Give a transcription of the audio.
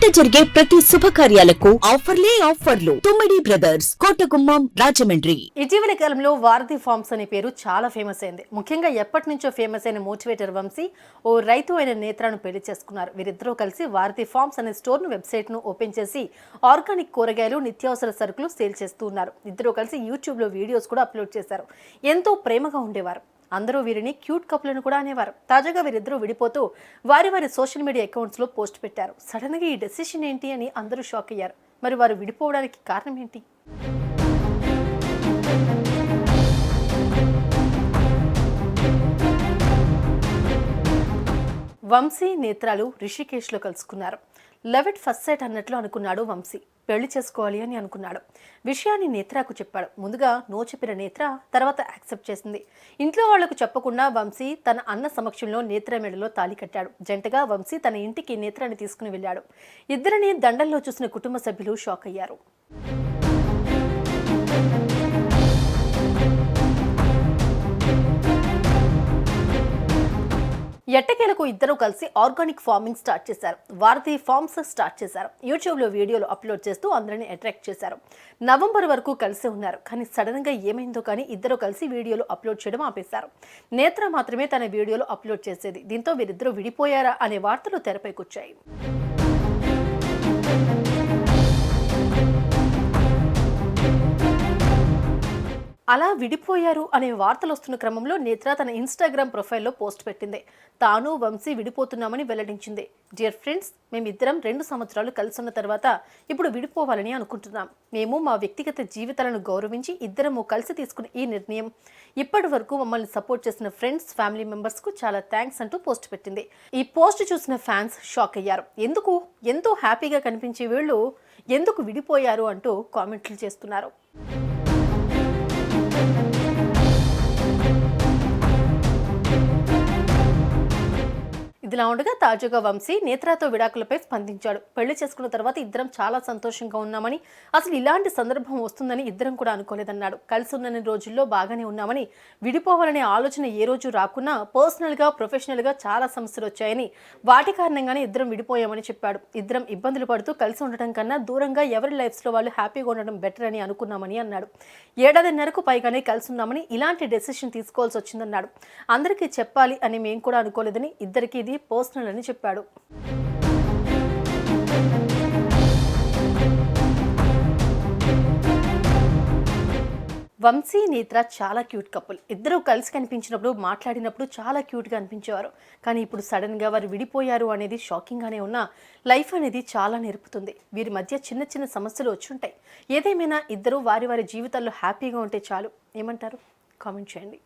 ఇంట జరిగే ప్రతి శుభకార్యాలకు ఆఫర్లే ఆఫర్లు. తుమ్మిడి బ్రదర్స్ కోటగుమ్మం రాజమండ్రి. ఇటీవలి కాలంలో వారధి ఫార్మ్స్ అనే పేరు చాలా ఫేమస్ అయింది. ముఖ్యంగా ఎప్పటి నుంచో ఫేమస్ అయిన మోటివేటర్ వంశీ ఓ రైతు అయిన నేత్రాను పెళ్ళి చేసుకున్నారు. వీరిద్దరూ కలిసి వారధి ఫార్మ్స్ అనే స్టోర్ను వెబ్సైట్ను ఓపెన్ చేసి ఆర్గానిక్ కూరగాయలు నిత్యావసర సరుకులు సేల్ చేస్తూ ఉన్నారు. ఇద్దరూ కలిసి యూట్యూబ్లో వీడియోస్ కూడా అప్లోడ్ చేశారు. ఎంతో ప్రేమగా ఉండేవారు. అందరూ వీరిని క్యూట్ కప్లను కూడా అనేవారు. తాజాగా వీరిద్దరూ విడిపోతూ వారి వారి సోషల్ మీడియా అకౌంట్స్లో పోస్ట్ పెట్టారు. సడన్గా ఈ డెసిషన్ ఏంటి అని అందరూ షాక్ అయ్యారు. మరి వారు విడిపోవడానికి కారణం ఏంటి? వంశీ నేత్రాలు రిషికేష్లో కలుసుకున్నారు. లవ్ ఇట్ ఫస్ట్ సైట్ అన్నట్లు అనుకున్నాడు వంశీ. పెళ్ళి చేసుకోవాలి అని అనుకున్నాడు. విషయాన్ని నేత్రాకు చెప్పాడు. ముందుగా నో చెప్పిన నేత్ర తర్వాత యాక్సెప్ట్ చేసింది. ఇంట్లో వాళ్ళకు చెప్పకుండా వంశీ తన అన్న సమక్షంలో నేత్ర మెడలో తాళి కట్టాడు. జంటగా వంశీ తన ఇంటికి నేత్రాన్ని తీసుకుని వెళ్ళాడు. ఇద్దరిని దండల్లో చూసిన కుటుంబ సభ్యులు షాక్ అయ్యారు ఎట్టకేలకు ఇద్దరు కలిసి ఆర్గానిక్ ఫార్మింగ్ స్టార్ట్ చేశారు. వారధి ఫార్మ్స్ స్టార్ట్ చేశారు. యూట్యూబ్లో వీడియోలు అప్లోడ్ చేస్తూ అందరిని అట్రాక్ట్ చేశారు. నవంబర్ వరకు కలిసి ఉన్నారు. కానీ సడన్గా ఏమైందో కానీ ఇద్దరు కలిసి వీడియోలు అప్లోడ్ చేయడం ఆపేశారు. నేత్ర మాత్రమే తన వీడియోలు అప్లోడ్ చేసేది. దీంతో వీరిద్దరూ విడిపోయారా అనే వార్తలు తెరపైకొచ్చాయి. అలా విడిపోయారు అనే వార్తలు వస్తున్న క్రమంలో నేత్ర తన ఇన్స్టాగ్రామ్ ప్రొఫైల్లో పోస్ట్ పెట్టింది. తాను వంశీ విడిపోతున్నామని వెల్లడించింది. డియర్ ఫ్రెండ్స్ మేమిద్దరం రెండు సంవత్సరాలు కలిసిన తర్వాత ఇప్పుడు విడిపోవాలని అనుకుంటున్నాం. మేము మా వ్యక్తిగత జీవితాలను గౌరవించి ఇద్దరము కలిసి తీసుకున్న ఈ నిర్ణయం. ఇప్పటి వరకు మమ్మల్ని సపోర్ట్ చేసిన ఫ్రెండ్స్ ఫ్యామిలీ మెంబర్స్కు చాలా థ్యాంక్స్ అంటూ పోస్ట్ పెట్టింది. ఈ పోస్ట్ చూసిన ఫ్యాన్స్ షాక్ అయ్యారు. ఎందుకు? ఎంతో హ్యాపీగా కనిపించే వీళ్ళు ఎందుకు విడిపోయారు అంటూ కామెంట్లు చేస్తున్నారు. Thank you. ఇదిలా ఉండగా తాజాగా వంశీ నేత్రాతో విడాకులపై స్పందించాడు. పెళ్ళి చేసుకున్న తర్వాత ఇద్దరం చాలా సంతోషంగా ఉన్నామని అసలు ఇలాంటి సందర్భం వస్తుందని ఇద్దరం కూడా అనుకోలేదన్నాడు. కలిసి ఉన్న రోజుల్లో బాగానే ఉన్నామని విడిపోవాలనే ఆలోచన ఏ రోజు రాకున్నా పర్సనల్గా ప్రొఫెషనల్గా చాలా సమస్యలు వచ్చాయని వాటి కారణంగానే ఇద్దరం విడిపోయామని చెప్పాడు. ఇద్దరం ఇబ్బందులు పడుతూ కలిసి ఉండటం కన్నా దూరంగా ఎవరి లైఫ్స్లో వాళ్ళు హ్యాపీగా ఉండడం బెటర్ అని అనుకున్నామని అన్నాడు. ఏడాదిన్నరకు పైగానే కలిసి ఉన్నామని ఇలాంటి డెసిషన్ తీసుకోవాల్సి వచ్చిందన్నాడు. అందరికీ చెప్పాలి అని మేము కూడా అనుకోలేదని ఇద్దరికి ఇది పర్సనల్ అని చెప్పాడు. వంశీ నేత్ర చాలా క్యూట్ కపుల్ ఇద్దరూ కలిసి కనిపించినప్పుడు మాట్లాడినప్పుడు చాలా క్యూట్గా అనిపించేవారు. కానీ ఇప్పుడు సడన్గా వారు విడిపోయారు అనేది షాకింగ్గానే ఉన్నా లైఫ్ అనేది చాలా నేర్పుతుంది. వీరి మధ్య చిన్న చిన్న సమస్యలు వచ్చి ఉంటాయి. ఏదేమైనా ఇద్దరూ వారి వారి జీవితాల్లో హ్యాపీగా ఉంటే చాలు. ఏమంటారు? కామెంట్ చేయండి.